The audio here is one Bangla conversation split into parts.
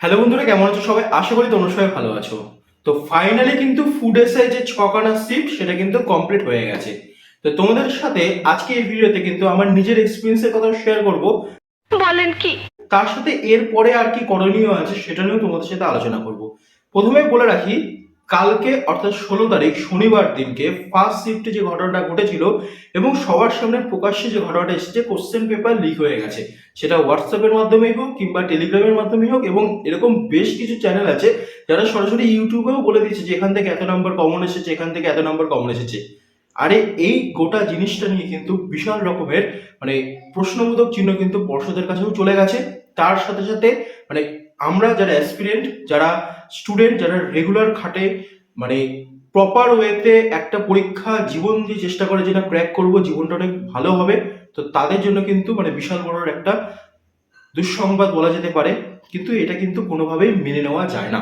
হ্যালো বন্ধুরা কেমন আছো সবাই? আশা করি তোমরা সবাই ভালো আছো। তো ফাইনালি কিন্তু ফুড এসে যে ছখানা শিফট সেটা কিন্তু কমপ্লিট হয়ে গেছে। তো তোমাদের সাথে আজকে এই ভিডিওতে কিন্তু আমার নিজের এক্সপিরিয়েন্সের কথা শেয়ার করব। বলেন কি? তার সাথে এরপরে আর কি করণীয় আছে সেটা নিয়েও তোমাদের সাথে আলোচনা করব। প্রথমে বলে রাখি কালকে অর্থাৎ ষোলো তারিখ শনিবার দিনকে ফার্স্ট শিফটে যে ঘটনাটা ঘটেছিল এবং সবার সামনে প্রকাশ্যে যে ঘটনাটা এসেছে কোশ্চেন পেপার লিক হয়ে গেছে। সেটা হোয়াটসঅ্যাপের মাধ্যমেই হোক কিংবা টেলিগ্রামের মাধ্যমেই হোক এবং এরকম বেশ কিছু চ্যানেল আছে যারা সরাসরি ইউটিউবেও বলে দিচ্ছে যে এখান থেকে এত নম্বর কমন এসেছে, এখান থেকে এত নম্বর কমন এসেছে। আরে এই গোটা জিনিসটা নিয়ে কিন্তু বিশাল রকমের মানে প্রশ্নবোধক চিহ্ন কিন্তু পর্ষদের কাছেও চলে গেছে। তার সাথে সাথে মানে আমরা যারা অ্যাসপিরেন্ট যারা স্টুডেন্ট যারা রেগুলার খাটে মানে প্রপার ওয়েতে একটা পরীক্ষা জীবন দিয়ে চেষ্টা করে যেটা ক্র্যাক করব, জীবনটা অনেক ভালো হবে। তো তাদের জন্য কিন্তু মানে বিশাল বড় একটা দুঃসংবাদ বলা যেতে পারে। কিন্তু এটা কিন্তু কোনোভাবেই মেনে নেওয়া যায় না।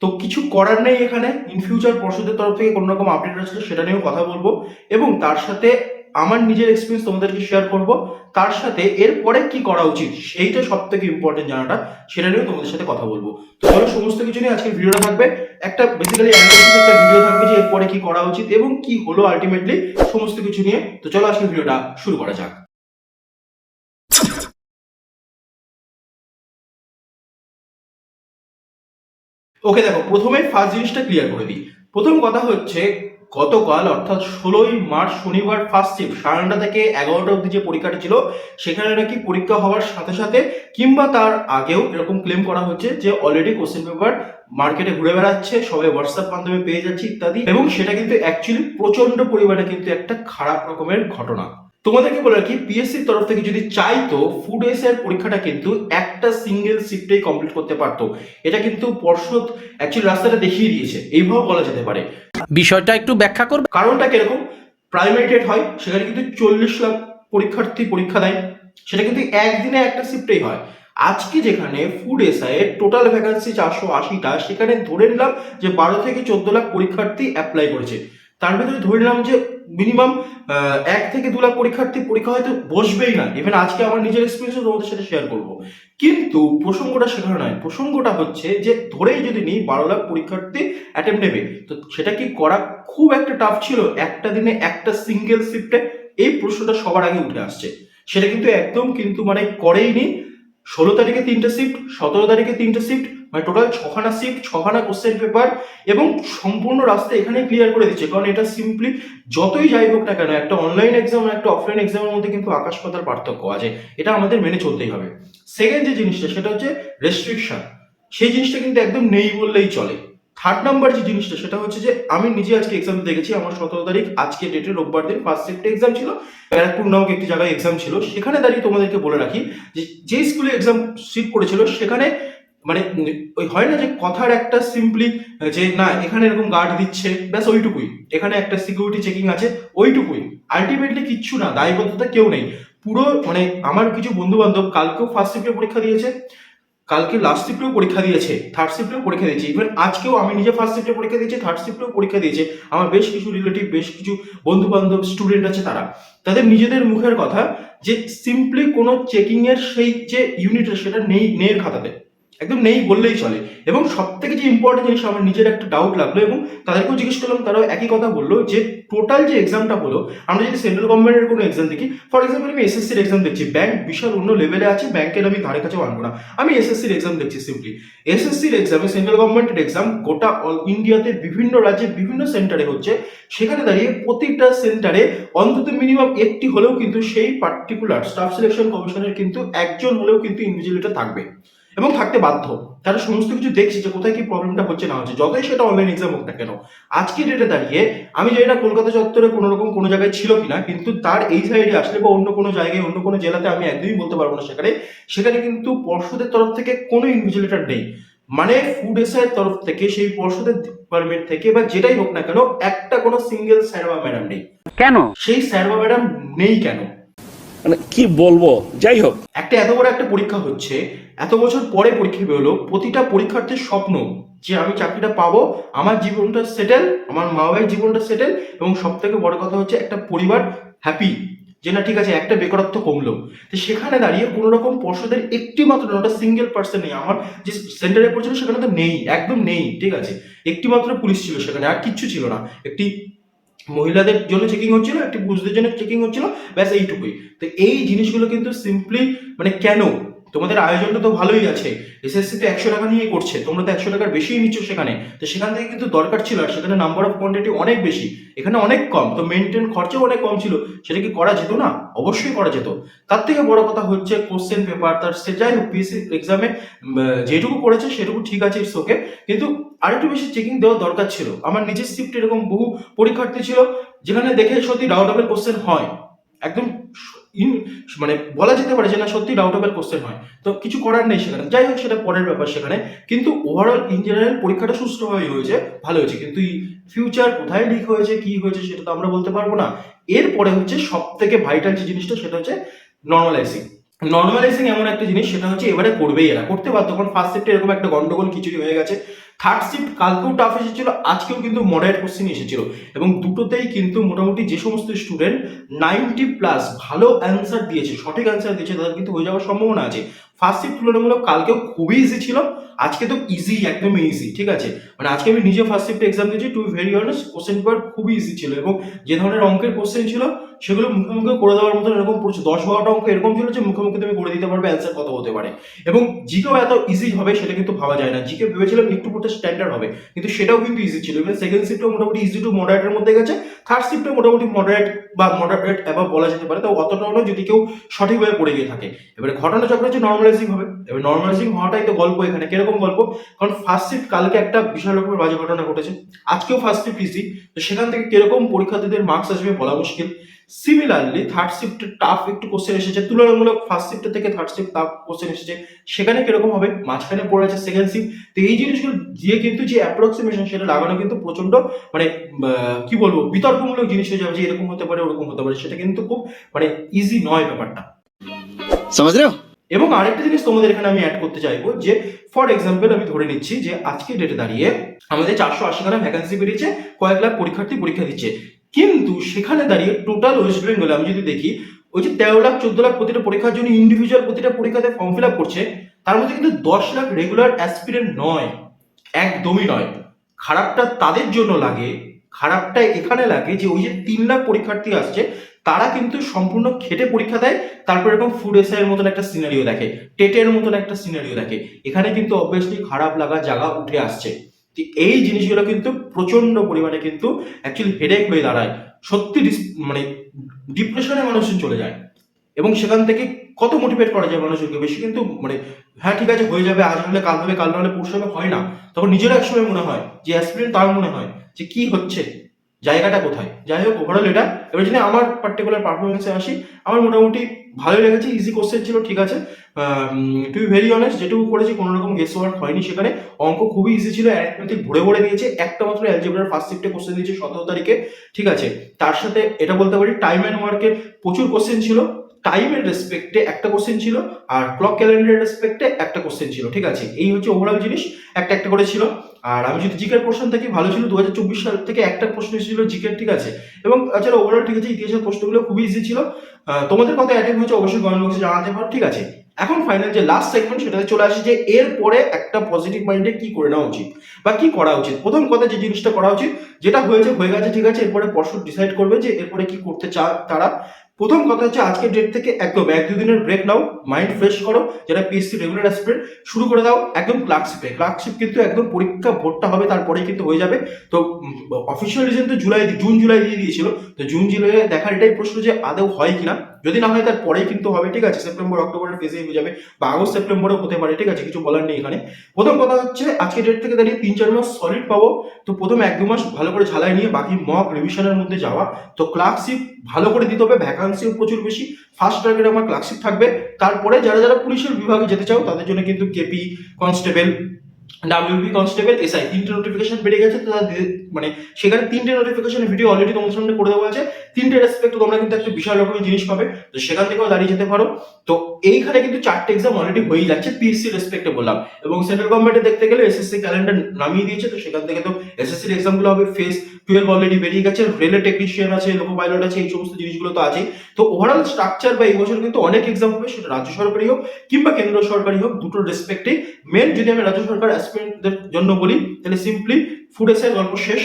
তো কিছু করার নেই এখানে। ইন ফিউচার পর্ষদের তরফ থেকে কোনো রকম আপডেট আসলে সেটা নিয়েও কথা বলব। এবং তার সাথে আমার নিজের এক্সপিরিয়েন্স তোমাদেরকে শেয়ার করব। তার সাথে এরপরে কি করা উচিত, সেইটা সব থেকে ইম্পর্টেন্ট জানাটা, সেটা নিয়েও তোমাদের সাথে কথা বলব। তো চলো সমস্ত কিছু নিয়ে আজকে ভিডিওটা থাকবে। একটা বেসিক্যালি একটা ভিডিও থাকবে যে এরপরে কি করা উচিত এবং কি হলো আলটিমেটলি সমস্ত কিছু নিয়ে। তো চলো আজকে ভিডিওটা শুরু করা যাক। ওকে দেখো, প্রথমে ফার্স্ট জিনিসটা ক্লিয়ার করে দিই। প্রথম কথা হচ্ছে গতকাল, অর্থাৎ ষোলোই মার্চ শনিবার ফার্স্ট শিফট সাড়ে নটা থেকে এগারোটা অবধি যে পরীক্ষাটা ছিল, সেখানে নাকি পরীক্ষা হওয়ার সাথে সাথে কিংবা তার আগেও এরকম ক্লেম করা হচ্ছে যে অলরেডি কোশ্চেন পেপার মার্কেটে ঘুরে বেড়াচ্ছে সবাই হোয়াটসঅ্যাপ মাধ্যমে পেয়ে যাচ্ছে ইত্যাদি, এবং সেটা কিন্তু অ্যাকচুয়ালি প্রচণ্ড পরিমাণে কিন্তু একটা খারাপ রকমের ঘটনা। তোমাদেরকে বলে রাখি পিএসসির তরফ থেকে যদি চাইতো ফুড এসের পরীক্ষাটা কিন্তু একটা সিঙ্গেল শিফটেই কমপ্লিট করতে পারতো। এটা কিন্তু পর্ষদ অ্যাকচুয়ালি রাস্তাটা দেখিয়ে দিয়েছে এইভাবে বলা যেতে পারে। বিষয়টা একটু ব্যাখ্যা করবে? কারণটা কীরকম? প্রাইমারি ডেট হয়, সেখানে কিন্তু চল্লিশ লাখ পরীক্ষার্থী পরীক্ষা দেয়। সেটা কিন্তু একদিনে একটা শিফটেই হয়। আজকে যেখানে ফুড এসআই টোটাল ভ্যাকান্সি চারশো আশিটা, সেখানে ধরে নিলাম যে বারো থেকে চোদ্দ লাখ পরীক্ষার্থী অ্যাপ্লাই করেছে। তার ভিতরে ধরে নিলাম যে মিনিমাম এক থেকে দু লাখ পরীক্ষার্থী পরীক্ষা হয়তো বসবেই না। ইভেন আজকে আমার নিজের এক্সপিরিয়েন্স তোমাদের সাথে শেয়ার করব। কিন্তু প্রসঙ্গটা সেখানে নয়। প্রসঙ্গটা হচ্ছে যে, ধরেই যদি নিই, বারো লাখ পরীক্ষার্থী অ্যাটেম্প নেবে, তো সেটা কি করা খুব একটা টাফ ছিল? একটা দিনে একটা সিঙ্গেল শিফটে এই প্রশ্নটা সবার আগে উঠে আসছে। সেটা কিন্তু একদম কিন্তু মানে করেইনি। ষোলো তারিখে তিনটে শিফট সতেরো তারিখে তিনটে শিফট মানে টোটাল ছখানা শিফট ছখানা কোশ্চেন পেপার এবং সম্পূর্ণ রাস্তা এখানেই ক্লিয়ার করে দিচ্ছে। কারণ এটা সিম্পলি যতই যাই হোক না কেন, একটা অনলাইন এক্সাম আর একটা অফলাইন এক্সামের মধ্যে কিন্তু আকাশ পাতার পার্থক্য আছে। এটা আমাদের মেনে চলতেই হবে। সেকেন্ড যে জিনিসটা, সেটা হচ্ছে রেস্ট্রিকশন সেই জিনিসটা কিন্তু একদম নেই বললেই চলে। থার্ড নাম্বার যে জিনিসটা, সেটা হচ্ছে যে আমি নিজে আজকে এক্সাম দেখেছি, আমার সতেরো তারিখ, আজকে ডেটে রোববার দিন ফার্স্ট শিফটে এক্সাম ছিল, ব্যারাকপুর নামক একটি জায়গায় এক্সাম ছিল। সেখানে দাঁড়িয়ে তোমাদেরকে বলে রাখি যে যে স্কুলে এক্সাম সিট পড়েছিল, সেখানে মানে ওই হয় না যে কথার একটা সিম্পলি যে না, এখানে এরকম গার্ড দিচ্ছে, ব্যাস ওইটুকুই। এখানে একটা সিকিউরিটি চেকিং আছে, ওইটুকুই। আলটিমেটলি কিচ্ছু না, দায়বদ্ধতা কেউ নেই। পুরো মানে আমার কিছু বন্ধু বান্ধব কালকেও ফার্স্ট শিফটে পরীক্ষা দিয়েছে, কালকে লাস্ট শিফটেও পরীক্ষা দিয়েছে থার্ড শিফটেও পরীক্ষা দিয়েছে। ইভেন আজকেও আমি নিজে ফার্স্ট শিফটে পরীক্ষা দিয়েছি থার্ড শিফটেও পরীক্ষা দিয়েছে। আমার বেশ কিছু রিলেটিভ বেশ কিছু বন্ধু বান্ধব স্টুডেন্ট আছে তারা। তাদের নিজেদের মুখের কথা যে সিম্পলি কোনো চেকিংয়ের সেই যে ইউনিট সেটা নেই নেই খাতাতে। একদম নেই বললেই চলে। এবং সব থেকে যে ইম্পর্টেন্ট জিনিস, আমার নিজের একটা ডাউট লাগল এবং তাদেরকেও জিজ্ঞেস করলাম, তারাও একই কথা বলল যে টোটাল যে এক্সামটা হলো, আমরা যদি সেন্ট্রাল গভর্নমেন্টের কোনো এক্সাম দেখি ফর এক্সাম্পল আমি এসএসসির এক্সাম দেখছি ব্যাংক বিশাল অন্য লেভেলে আছে ব্যাংকের আমি ধারে কাছেও আনব না। আমি এসএসসির এক্সাম দেখছি সিম্পলি এসএসসির এক্সামে সেন্ট্রাল গভর্নমেন্টের এক্সাম গোটা অল ইন্ডিয়াতে বিভিন্ন রাজ্যে বিভিন্ন সেন্টারে হচ্ছে। সেখানে দাঁড়িয়ে প্রতিটা সেন্টারে অন্তত মিনিমাম একটি হলেও কিন্তু সেই পার্টিকুলার স্টাফ সিলেকশন কমিশনের কিন্তু একজন হলেও কিন্তু ইন্ডিভিজুয়ালিটা থাকবে। এবং থাকতে বাধ্য। তারা সমস্ত কিছু দেখছে যে কোথায় কি প্রবলেমটা হচ্ছে না হচ্ছে। যতই সেটা অনলাইন এক্সাম হোক না কেন আজকে ডেটে দাঁড়িয়ে আমি জানি না কলকাতা চত্বরে কোনো রকম কোনো জায়গায় ছিল কিনা কিন্তু তার এই সাইডে আসলে বা অন্য কোনো জায়গায় অন্য কোনো জেলাতে আমি একদমই বলতে পারব না সেখানে। সেখানে কিন্তু পর্ষদের তরফ থেকে কোনো ইনভিজিলেটার নেই। মানে ফুড এসআইয়ের তরফ থেকে সেই পর্ষদের ডিপার্টমেন্ট থেকে বা যেটাই হোক না কেন একটা কোনো সিঙ্গেল স্যার বা ম্যাডাম নেই। কেন? সেই স্যার বা ম্যাডাম নেই কেন? মানে কি বলব? যাই হোক। একটা এত বড় একটা পরীক্ষা হচ্ছে, এত বছর পরে পরীক্ষা বেরোলো, প্রতিটা পরীক্ষার্থীর স্বপ্ন যে আমি চাকরিটা পাবো, আমার জীবনটা সেটেল আমার মা বাবার জীবনটা সেটেল এবং সব থেকে বড় কথা হচ্ছে একটা পরিবার হ্যাপি যে না ঠিক আছে, একটা বেকারত্ব কমলো। তো সেখানে দাঁড়িয়ে কোনো রকম পর্ষদের একটি মাত্র নটা সিঙ্গেল পার্সন নেই, আমার যে সেন্টারে পড়ছিল সেখানে তো নেই, একদম নেই, ঠিক আছে? একটি মাত্র পুলিশ ছিল সেখানে, আর কিচ্ছু ছিল না। একটি মহিলাদের জন্য চেকিং হচ্ছিল, একটি পুরুষদের জন্য চেকিং হচ্ছিল, ব্যাস এইটুকুই। তো এই জিনিসগুলো কিন্তু সিম্পলি মানে কেন তোমাদের আয়োজনটা তো ভালোই আছে। এসএসসি তো একশো টাকা নিয়ে করছে, তোমরা তো একশো টাকার বেশি নিচ্ছ সেখানে। তো সেখান থেকে কিন্তু দরকার ছিল, আর সেখানে নাম্বার অফ কোয়ান্টিটি অনেক বেশি। এখানে অনেক কম, তো মেনটেন খরচাও অনেক কম ছিল। সেটা কি করা যেত না? অবশ্যই করা যেত। তার থেকে বড় কথা হচ্ছে কোশ্চেন পেপার তার সে যাই হোক পিএসসি এক্সামে যেটুকু করেছে সেটুকু ঠিক আছে ইটস ওকে কিন্তু আরেকটু বেশি চেকিং দেওয়া দরকার ছিল। আমার নিজের শিফট এরকম বহু পরীক্ষার্থী ছিল, যেখানে দেখে সত্যি ডাউটেবল কোশ্চেন হয়। একদম ইন মানে বলা যেতে পারে যে না সত্যি ডাউটেবল কোশ্চেন হয়। তো কিছু করার নেই সেখানে। যাই হোক, সেটা পরের ব্যাপার সেখানে। কিন্তু ওভারঅল ইন জেনারেল পরীক্ষাটা সুষ্ঠুভাবে হয়েছে, ভালো হয়েছে। কিন্তু ফিউচার কোথায় লিক হয়েছে, কি হয়েছে সেটা তো আমরা বলতে পারব না। এরপরে হচ্ছে সব থেকে ভাইটাল যে জিনিসটা, সেটা হচ্ছে নর্মালাইজিং নর্মালাইজিং এমন একটা জিনিস, সেটা হচ্ছে এবারে করবেই এরা। করতে পারতো কারণ ফার্স্ট শিফটে এরকম একটা গন্ডগোল, খিচুড়ি হয়ে গেছে। থার্ড শিফট কালকেও টাফ এসেছিল, আজকেও কিন্তু মডারেট কোশ্চেন এসেছিল। এবং দুটোতেই কিন্তু মোটামুটি যে সমস্ত স্টুডেন্ট নাইনটি প্লাস ভালো অ্যান্সার দিয়েছে, সঠিক অ্যান্সার দিয়েছে, তাদের কিন্তু হয়ে যাওয়ার সম্ভাবনা আছে। ফার্স্ট শিফট তুলনামূলক কালকেও খুবই ইজি ছিল, আজকে তো ইজি একদম ইজি ঠিক আছে? মানে আজকে আমি নিজে ফার্স্ট শিফটে এক্সাম দিয়েছি to very honest question paper খুবই ইজি ছিল এবং যে ধরনের অঙ্কের কোশ্চেন ছিল, সেগুলো মুখে মুখে করে দেওয়ার মতো এরকম পড়ছে। দশ বারোটা অঙ্ক এরকম ছিল যে মুখে মুখে তুমি করে দিতে পারবে অ্যান্সার কত হতে পারে। এবং জিকেও এত ইজি হবে, সেটা কিন্তু ভাবা যায় না। জিকে ভেবেছিলাম একটু পড়তে স্ট্যান্ডার্ড হবে, কিন্তু সেটাও কিন্তু ইজি ছিল। এবার সেকেন্ড শিফটও মোটামুটি ইজি টু মডারেটের মধ্যে গেছে থার্ড শিফটও মোটামুটি মডারেট বা মডারেট এবার বলা যেতে পারে তো অতটাও যদি কেউ সঠিকভাবে পড়ে গিয়ে থাকে। এবারে ঘটনা চক্র হচ্ছে নর্মালাইজিং হবে। এবার নর্মালাইজিং হওয়াটাই তো গল্প এখানে। কীরকম গল্প? কারণ ফার্স্ট শিফট কালকে একটা বিশাল রকমের বাজে ঘটনা ঘটেছে। আজকেও ফার্স্ট শিফট ইজি তো সেখান থেকে কীরকম পরীক্ষার্থীদের মার্কস আসবে বলা মুশকিল। সিমিলারলি থার্ড শিফটে টাফ একটু কোশ্চেন এসেছে। তুলনামূলক ফার্স্ট শিফট থেকে থার্ড শিফট টাফ কোশ্চেন এসেছে। সেখানে কীরকম হবে? মাঝখানে পড়ে আছে সেকেন্ড শিফট তো এই জিনিসগুলো দিয়ে কিন্তু যে অ্যাপ্রক্সিমেশন সেটা লাগানো কিন্তু প্রচণ্ড মানে কি বলব? বিতর্কমূলক জিনিস হয়ে যাবে যে এরকম হতে পারে, ওরকম হতে পারে। সেটা কিন্তু খুব মানে ইজি নয় ব্যাপারটা। সমাজ রেও এবং আরেকটা জিনিস তোমাদের এখানে আমি অ্যাড করতে চাইব, যে ফর এক্সাম্পল আমি ধরে নিচ্ছি যে আজকে ডেটে দাঁড়িয়ে আমাদের চারশো আশি খানা ভ্যাকান্সি বেরিয়েছে, কয়েক লাখ পরীক্ষার্থী পরীক্ষা দিচ্ছে। কিন্তু সেখানে দাঁড়িয়ে টোটাল ওয়েস্ট বেঙ্গলে আমি যদি দেখি, ওই যে তেরো লাখ, চোদ্দ লাখ প্রতিটা পরীক্ষার জন্য ইন্ডিভিজুয়াল প্রতিটা পরীক্ষাতে ফর্ম ফিল আপ করছে, তার মধ্যে কিন্তু দশ লাখ রেগুলার অ্যাসপিরেন্ট নয়, একদমই নয়। খারাপটা তাদের জন্য লাগে, খারাপটা এখানে লাগে যে ওই যে তিন লাখ পরীক্ষার্থী আসছে তারা কিন্তু সম্পূর্ণ খেটে পরীক্ষা দেয়, তারপর এরকম ফুড এসআই এর মতন একটা সিনারিও দেখে, টেটের মতন একটা সিনারিও দেখে। এখানে কিন্তু অবভিয়াসলি খারাপ লাগা জায়গা উঠে আসছে। এই জিনিসগুলো কিন্তু প্রচণ্ড পরিমাণে কিন্তু অ্যাকচুয়ালি হেডেক হয়ে দাঁড়ায়। সত্যি মানে ডিপ্রেশনে মানুষজন চলে যায়। এবং সেখান থেকে কত মোটিভেট করা যায় মানুষজনকে? বেশি কিন্তু মানে হ্যাঁ ঠিক আছে, হয়ে যাবে, আজ হলে কাল হবে, কাল না হলে পরশু হবে হয় না। তখন নিজেরও একসময় মনে হয়, যে অ্যাসপিরেন্ট তার মনে হয়, যে কি হচ্ছে? জায়গাটা কোথায়? যাই হোক ওভারঅল এটা। এবার যদি আমার পার্টিকুলার পারফরমেন্সে আসি, আমার মোটামুটি ভালোই লেগেছে ইজি কোশ্চেন ছিল, ঠিক আছে। টু ভেরি অনেস্ট যেটুকু করেছি কোনো রকম গেস ওয়ার্ক হয়নি সেখানে। অঙ্ক খুবই ইজি ছিল অ্যারিথমেটিক ভরে ভরে দিয়েছে। একটা মাত্র অ্যালজেব্রার ফার্স্ট শিফটে কোশ্চেন দিয়েছে সতেরো তারিখে, ঠিক আছে। তার সাথে এটা বলতে পারি টাইম অ্যান্ড ওয়ার্কের প্রচুর কোশ্চেন ছিল। টাইমের রেসপেক্টে একটা কোশ্চেন ছিল আর ক্লক ক্যালেন্ডারের রেসপেক্টে একটা কোশ্চেন ছিল, ঠিক আছে? এই হচ্ছে ওভারঅল জিনিস, একটা একটা করে ছিল। আর আমি যদি জিকের পোর্শন থেকে, ভালো ছিল দু হাজার চব্বিশ সাল থেকে একটা প্রশ্ন ছিল জিকের, ঠিক আছে? এবং তাছাড়া ওভারঅল ঠিক আছে, ইতিহাসের প্রশ্নগুলো খুবই ইজি ছিল। তোমাদের কত অ্যাটেন্ড হয়েছে অবশ্যই কমেন্ট বক্সে জানাতে পারো, ঠিক আছে? এখন ফাইনাল যে লাস্ট সেগমেন্ট সেটাতে চলে আসে যে এরপরে একটা পজিটিভ মাইন্ডে কি করে নেওয়া উচিত বা কি করা উচিত? প্রথম কথা যে জিনিসটা করা উচিত, যেটা হয়েছে, হয়ে গেছে, ঠিক আছে? এরপরে পর্ষদ ডিসাইড করবে যে এরপরে কি করতে চা তারা। প্রথম কথা হচ্ছে আজকের ডেট থেকে একদম, এক দুদিনের ব্রেক নাও মাইন্ড ফ্রেশ করো, যারা পিএসসি রেগুলার অ্যাসপিরেন্ট শুরু করে দাও একদম ক্লার্কশিপে ক্লার্কশিপ কিন্তু একদম পরীক্ষা ভোটটা হবে, তারপরেই কিন্তু হয়ে যাবে। তো অফিসিয়াল রিজন তো জুলাই, জুন, জুলাই দিয়ে দিয়েছিল। তো জুন, জুলাই দেখার এটাই প্রশ্ন যে আদৌ হয় কিনা। যদি না হয় তার পরেই কিন্তু হবে, ঠিক আছে? সেপ্টেম্বর অক্টোবরের ফেজে হয়ে যাবে বা আগস্ট সেপ্টেম্বরেও হতে পারে, ঠিক আছে? কিছু বলার নেই এখানে। প্রথম কথা হচ্ছে আজকের ডেট থেকে দাঁড়িয়ে তিন, চার মাস সলিড পাবো। তো প্রথম এক, দু মাস ভালো করে ঝালাই নিয়ে বাকি মক রিভিশনের মধ্যে যাওয়া। তো ক্লার্কশিপ ভালো করে দিতে হবে ভ্যাকান্সিও প্রচুর বেশি। ফার্স্ট টার্গেট আমার ক্লার্কশিপ থাকবে। তারপরে যারা যারা পুলিশের বিভাগে যেতে চাও, তাদের জন্য কিন্তু KP constable WB constable SI তিনটে নোটিফিকেশন বেড়ে গেছে মানে সেখানে তিনটে নোটিফিকেশন ভিডিও অলরেডি তোমাদের সামনে করে দেওয়া আছে তিনটে রেসপেক্ট তোমরা কিন্তু একটা বিশাল রকমের জিনিস পাবে। তো সেখান থেকেও দাঁড়িয়ে যেতে পারো। তো এইখানে কিন্তু চারটে এক্সাম অলরেডি হয়েই যাচ্ছে পিএসসি রেসপেক্টে বললাম। এবং সেন্ট্রাল গভর্নমেন্টে দেখতে গেলে এসএসসি ক্যালেন্ডার নামিয়ে দিয়েছে, তো সেখান থেকে তো এসএসসির এক্সামগুলো হবে ফেস টুয়েলভ অলরেডি বেরিয়ে গেছে। রেলে টেকনিশিয়ান আছে লোকো পাইলট আছে, এই সমস্ত জিনিসগুলো তো আছেই। তো ওভারঅল স্ট্রাকচার বা এই বছর কিন্তু অনেক এক্সাম হবে, সেটা রাজ্য সরকারি হোক কিংবা কেন্দ্র সরকারি হোক দুটো রেসপেক্টে মেন যদি আমি রাজ্য সরকার অ্যাসপিরেন্টদের জন্য বলি, তাহলে সিম্পলি ফুড এসের গল্প শেষ।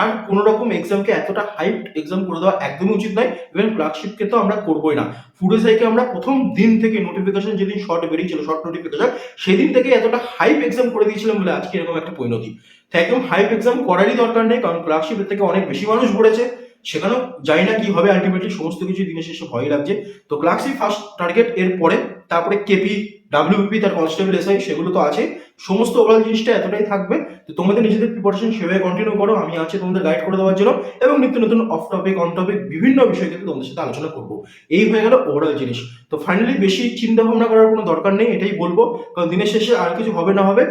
আর কোন রকম এক্সামকে এতটা হাইট এক্সাম করে দেওয়া একদমই উচিত নয় ইভেন ক্লার্কশিপকে তো আমরা করবোই না। ফুড এসআইকে আমরা প্রথম দিন থেকে নোটিফিকেশন যেদিন শর্ট বেরিয়েছিল শর্ট নোটিফিকেশন সেদিন থেকে এতটা হাইপ এক্সাম করে দিয়েছিলাম বলে আজকে এরকম একটা পরিণতি তো একদম হাইপ এক্সাম করারই দরকার নেই, কারণ ক্লার্কশিপের থেকে অনেক বেশি মানুষ পড়েছে। সেখানেও জানি না কি হবে আলটিমেটলি সমস্ত কিছু দিনের শেষে ভয় লাগছে। তো ক্লার্কশিপ ফার্স্ট টার্গেট এর পরে, তারপরে কেপি ডাব্লিউপি তার কনস্টেবল এসআই সেগুলো তো আছে। সমস্ত ওভারঅল জিনিসটা এতটাই থাকবে তো তোমাদের নিজেদের প্রিপারেশন সেভাবে কন্টিনিউ করো। আমি আছি তোমাদের গাইড করে দেওয়ার জন্য এবং নিত্য নতুন অফ টপিক অন টপিক বিভিন্ন বিষয় কিন্তু তোমাদের সাথে আলোচনা করব। এই হয়ে গেল ওভারঅল জিনিস। তো ফাইনালি বেশি চিন্তা ভাবনা করার কোনো দরকার নেই, এটাই বলব। কারণ দিনের শেষে আর কিছু হবে না হবে।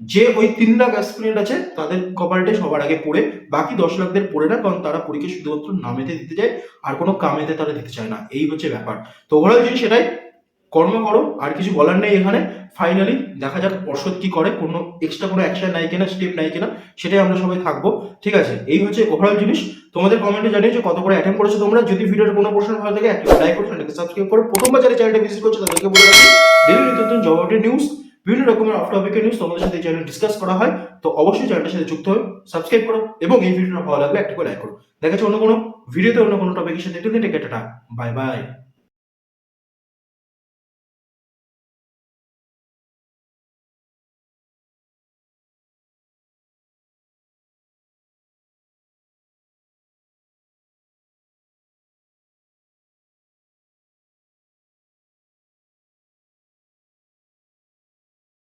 যে ওই তিন লাখ অ্যাসপিরেন্ট আছে, তাদের কপালটাই সবার আগে পড়ে। বাকি দশ লাখদের পড়ে না, কারণ তারা পরীক্ষা শুধুমাত্র নামেতে দিতে যায় আর কোনো কামেতে তারা দিতে চায় না। এই হচ্ছে ব্যাপার। তো ওভারঅল জিনিস সেটাই কর্ম করো, আর কিছু বলার নেই এখানে। ফাইনালি দেখা যাক পর্ষদ কি করে, কোনো এক্সট্রা কোনো অ্যাকশন নাই কিনা স্টেপ নাই কিনা, সেটাই আমরা সবাই থাকব। ঠিক আছে? এই হচ্ছে ওভারঅল জিনিস। তোমাদের কমেন্টে জানিয়ে যে কত করে অ্যাটেম্প করেছ তোমরা। যদি ভিডিওর কোনো পোর্শন ভালো থাকে একটা লাইক করো চ্যানেলকে সাবস্ক্রাইব করো। প্রথমবার যারা চ্যানেলটা ভিজিট করছ, তাদেরকে বলে রাখি ডেলি নিত্য নতুন জব নিউজ বিভিন্ন রকমের অফ টপিকের নিউজ তোমাদের সাথে এই চ্যানেল ডিসকাস করা হয়। তো অবশ্যই চ্যানেলটার সাথে যুক্ত হয়ে সাবস্ক্রাইব করো এবং এই ভিডিওটা ভালো লাগলে একটা করে লাইক করো। দেখা অন্য কোনো ভিডিওতে অন্য কোনো টপিকের সাথে। একটু টাটা। Bye bye